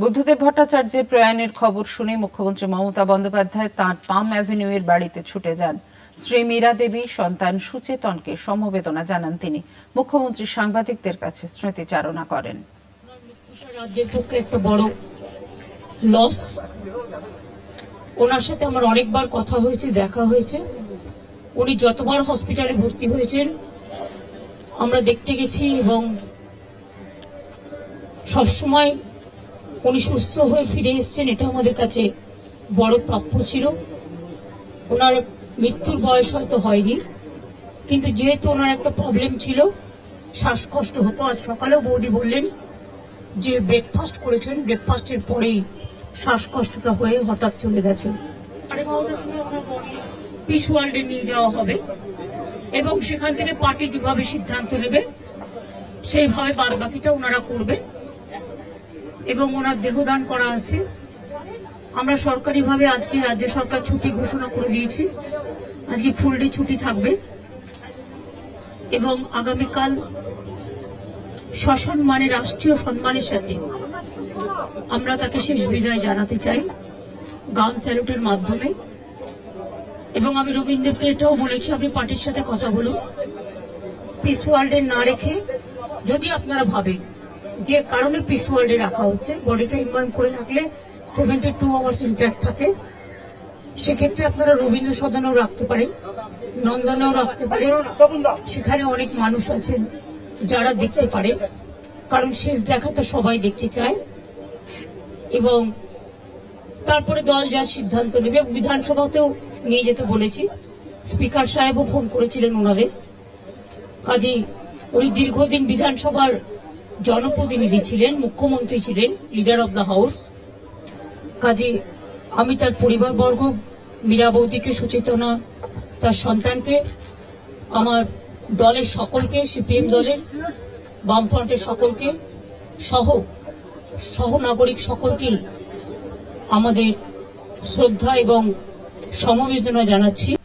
বুদ্ধদেব ভট্টাচার্যের প্রয়াণের খবর শুনে মুখ্যমন্ত্রী মমতা বন্দ্যোপাধ্যায় তাঁর পাম অ্যাভিনিউ এর বাড়িতে ছুটে যান। শ্রী মীরা দেবী, সন্তান সুচেতনকে সমবেদনা জানান তিনি। মুখ্যমন্ত্রী সাংবাদিকদের কাছে স্মৃতিচারণা করেন। রাজ্যের লস ওনার সাথে আমার অনেকবার কথা হয়েছে, দেখা হয়েছে। উনি যতবার হসপিটালে ভর্তি হয়েছেন, আমরা দেখতে গেছি এবং সবসময় উনি সুস্থ হয়ে ফিরে এসেছেন, এটা আমাদের কাছে বড় প্রাপ্য ছিল। ওনার মৃত্যুর বয়স হয়তো হয়নি, কিন্তু যেহেতু ওনার একটা প্রবলেম ছিল, শ্বাসকষ্ট হতো। আজ সকালেও বৌদি বললেন যে ব্রেকফাস্ট করেছেন ব্রেকফাস্টের পরেই শ্বাসকষ্টটা হয়ে হঠাৎ চলে গেছেন সাড়ে ওনার ওয়ার্ল্ডে নিয়ে যাওয়া হবে এবং সেখান থেকে পার্টি যেভাবে সিদ্ধান্ত নেবে, সেইভাবে বাদ বাকিটা ওনারা করবে। এবং ওনার দেহদান করা আছে। আমরা সরকারিভাবে আজকে রাজ্য সরকার ছুটি ঘোষণা করে দিয়েছি। আজকে ফুল ডে ছুটি থাকবে। এবং আগামীকাল সসম্মানে, রাষ্ট্রীয় সম্মানের সাথে আমরা তাকে শেষ বিদায় জানাতে চাই গান স্যালুটের মাধ্যমে। এবং আমি রবীন্দ্রকে এটাও বলেছি, আপনি পার্টির সাথে কথা বলুন। পিস ওয়ার্ল্ডে না রেখে যদি আপনারা ভাবেন যে কারণে পিস ওয়ার্ল্ডে রাখা হচ্ছে। বডিটা ইনভার্ম করে রাখলে সেভেন্টি টু আওয়ার্স ইন্ট্যাক্ট থাকে। সেক্ষেত্রে আপনারা রবীন্দ্র সদনেও রাখতে পারেন, নন্দনেও রাখতে পারেন। সেখানে অনেক মানুষ আছেন যারা দেখতে পারে কারণ শেষ দেখা তো সবাই দেখতে চায়। এবং তারপরে দল যা সিদ্ধান্ত নেবে বিধানসভাতেও নিয়ে যেতে বলেছি। স্পিকার সাহেবও ফোন করেছিলেন ওনাদের কাজেই উনি দীর্ঘদিন বিধানসভার জনপ্রতিনিধি ছিলেন, মুখ্যমন্ত্রী ছিলেন লিডার অব দ্য হাউস কাজে আমি তার পরিবারবর্গ, মীরা বৌদিকে সুচেতনা, তার সন্তানকে, আমার দলের সকলকে, সিপিএম দলের বামফ্রন্টের সকলকে, সহ সহ নাগরিক সকলকেই আমাদের শ্রদ্ধা এবং সমবেদনা জানাচ্ছি।